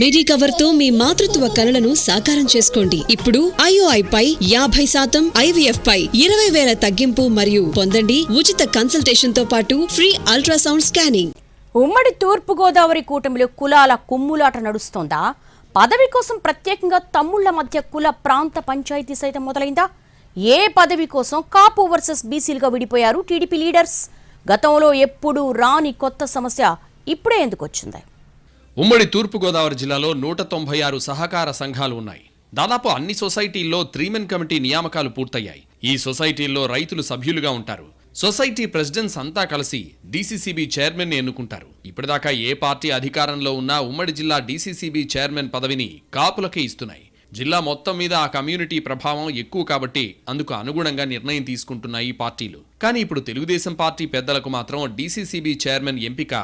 మిడి కవర్తో మీ మాతృత్వ కలలను సాకారం చేసుకోండి. ఇప్పుడు ఐఓఐ పై యాభై శాతం ఐవీఎఫ్ పై ఇరవై వేల తగ్గింపు మరియు పొందండి ఉచిత కన్సల్టేషన్తో పాటు ఫ్రీ అల్ట్రాసౌండ్ స్కానింగ్. ఉమ్మడి తూర్పుగోదావరి కూటమిలో కులాల కుమ్ములాట నడుస్తోందా? పదవి కోసం ప్రత్యేకంగా తమ్ముళ్ళ మధ్య కుల ప్రాంత పంచాయతీ సైతం మొదలైందా? ఏ పదవి కోసం కాపు వర్సెస్ బీసీలుగా విడిపోయారు టీడీపీ లీడర్స్? గతంలో ఎప్పుడూ రాని కొత్త సమస్య ఇప్పుడే ఎందుకు వచ్చింది ఉమ్మడి తూర్పుగోదావరి జిల్లాలో నూట తొంభై ఆరు సహకార సంఘాలు ఉన్నాయి. దాదాపు అన్ని సొసైటీల్లో త్రీమెన్ కమిటీ నియామకాలు పూర్తయ్యాయి. ఈ సొసైటీల్లో రైతులు సభ్యులుగా ఉంటారు. సొసైటీ ప్రెసిడెంట్స్ అంతా కలిసి డీసీసీబీ చైర్మన్ ఎన్నుకుంటారు. ఇప్పటిదాకా ఏ పార్టీ అధికారంలో ఉన్నా ఉమ్మడి జిల్లా డీసీసీబీ చైర్మన్ పదవిని కాపులకే ఇస్తున్నాయి. జిల్లా మొత్తం మీద ఆ కమ్యూనిటీ ప్రభావం ఎక్కువ కాబట్టి అందుకు అనుగుణంగా నిర్ణయం తీసుకుంటున్నాయి ఈ పార్టీలు. కానీ ఇప్పుడు తెలుగుదేశం పార్టీ పెద్దలకు మాత్రం డీసీసీబీ చైర్మన్ ఎంపిక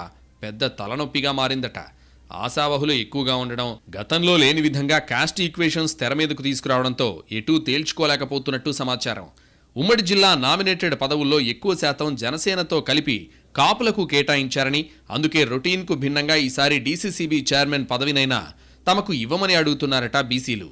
పెద్ద తలనొప్పిగా మారిందట. ఆశావహులు ఎక్కువగా ఉండడం గతంలో లేని విధంగా కాస్ట్ ఈక్వేషన్స్ తెర మీదకు తీసుకురావడంతో ఎటూ తేల్చుకోలేకపోతున్నట్టు సమాచారం. ఉమ్మడి జిల్లా నామినేటెడ్ పదవుల్లో ఎక్కువ శాతం జనసేనతో కలిపి కాపులకు కేటాయించారని అందుకే రొటీన్కు భిన్నంగా ఈసారి డీసీసీబీ చైర్మన్ పదవినైనా తమకు ఇవ్వమని అడుగుతున్నారట బీసీలు.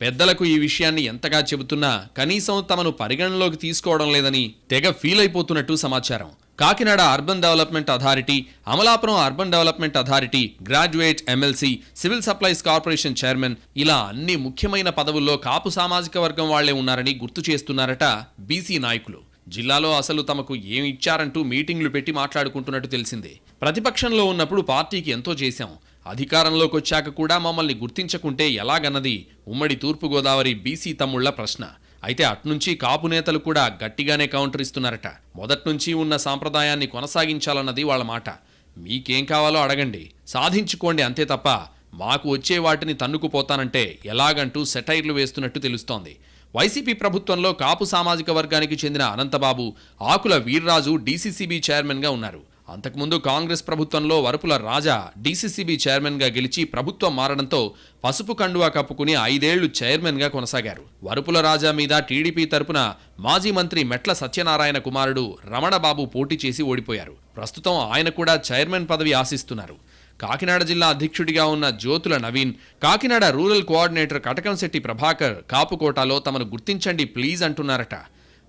పెద్దలకు ఈ విషయాన్ని ఎంతగా చెబుతున్నా కనీసం తమను పరిగణనలోకి తీసుకోవడం లేదని తెగ ఫీల్ అయిపోతున్నట్టు సమాచారం. Kakinada urban development authority Amalapuram urban development authority graduate MLC civil supplies corporation chairman ఇలా అన్ని ముఖ్యమైన పదవుల్లో కాపు సామాజిక వర్గం వాళ్ళే ఉన్నారని గుర్తు చేస్తున్నారట బీసీ నాయకులు. జిల్లాలో అసలు తమకు ఏం ఇచ్చారంటూ మీటింగ్లు పెట్టి మాట్లాడుకుంటున్నట్టు తెలిసిందే. ప్రతిపక్షంలో ఉన్నప్పుడు పార్టీకి ఎంతో చేశాం. అధికారంలోకి వచ్చాక కూడా మమ్మల్ని గుర్తించకుంటే ఎలాగన్నది? ఉమ్మడి తూర్పుగోదావరి బీసీ తమ్ముళ్ళ ప్రశ్న. అయితే అట్నుంచి కాపు నేతలు కూడా గట్టిగానే కౌంటర్ ఇస్తున్నారట. మొదట్నుంచి ఉన్న సాంప్రదాయాన్ని కొనసాగించాలన్నది వాళ్ళ మాట. మీకేం కావాలో అడగండి. సాధించుకోండి అంతే తప్ప మాకు వచ్చే వాటిని తన్నుకుపోతానంటే ఎలాగంటూ సెటైర్లు వేస్తున్నట్టు తెలుస్తోంది. వైసీపీ ప్రభుత్వంలో కాపు సామాజిక వర్గానికి చెందిన అనంతబాబు ఆకుల వీర్రాజు డీసీసీబీ చైర్మన్గా ఉన్నారు. అంతకుముందు కాంగ్రెస్ ప్రభుత్వంలో వరపుల రాజా డీసీసీబీ చైర్మన్గా గెలిచి ప్రభుత్వం మారడంతో పసుపు కండువా కప్పుకుని ఐదేళ్ళు చైర్మన్గా కొనసాగారు. వరపుల రాజా మీద టీడీపీ తరపున మాజీ మంత్రి మెట్ల సత్యనారాయణ కుమారుడు రమణబాబు పోటీ చేసి ఓడిపోయారు. ప్రస్తుతం ఆయన కూడా చైర్మన్ పదవి ఆశిస్తున్నారు. కాకినాడ జిల్లా అధ్యక్షుడిగా ఉన్న జ్యోతుల నవీన్ కాకినాడ రూరల్ కోఆర్డినేటర్ కటకంశెట్టి ప్రభాకర్ కాపుకోటాలో తమను గుర్తించండి ప్లీజ్ అంటున్నారట.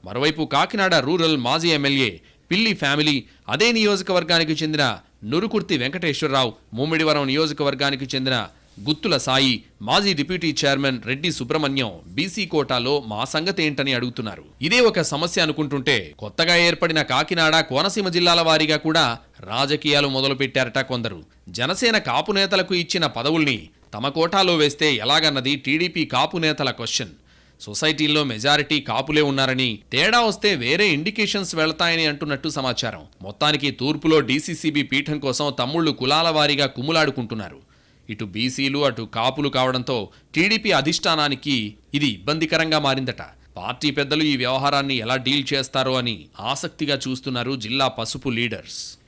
మరోవైపు కాకినాడ రూరల్ మాజీ ఎమ్మెల్యే పిల్లి ఫ్యామిలీ. అదే నియోజకవర్గానికి చెందిన నురుకుర్తి వెంకటేశ్వరరావు ముమ్మిడివరం నియోజకవర్గానికి చెందిన గుత్తుల సాయి మాజీ deputy chairman Reddy Subrahmanyam BC కోటాలో మా సంగతి ఏంటని అడుగుతున్నారు. ఇదే ఒక సమస్య అనుకుంటుంటే కొత్తగా ఏర్పడిన కాకినాడ కోనసీమ జిల్లాల వారీగా కూడా రాజకీయాలు మొదలుపెట్టారట కొందరు. జనసేన కాపు నేతలకు ఇచ్చిన పదవుల్ని తమ కోటాలో వేస్తే ఎలాగన్నది టీడీపీ కాపు నేతల క్వశ్చన్. సొసైటీల్లో మెజారిటీ కాపులే ఉన్నారని తేడా వస్తే వేరే ఇండికేషన్స్ వెళతాయని అంటున్నట్టు సమాచారం. మొత్తానికి తూర్పులో డీసీసీబీ పీఠం కోసం తమ్ముళ్ళు కులాల వారీగా కుమ్ములాడుకుంటున్నారు. ఇటు బీసీలు అటు కాపులు కావడంతో టీడీపీ అధిష్టానానికి ఇది ఇబ్బందికరంగా మారిందట. పార్టీ పెద్దలు ఈ వ్యవహారాన్ని ఎలా డీల్ చేస్తారో అని ఆసక్తిగా చూస్తున్నారు జిల్లా పసుపు లీడర్స్.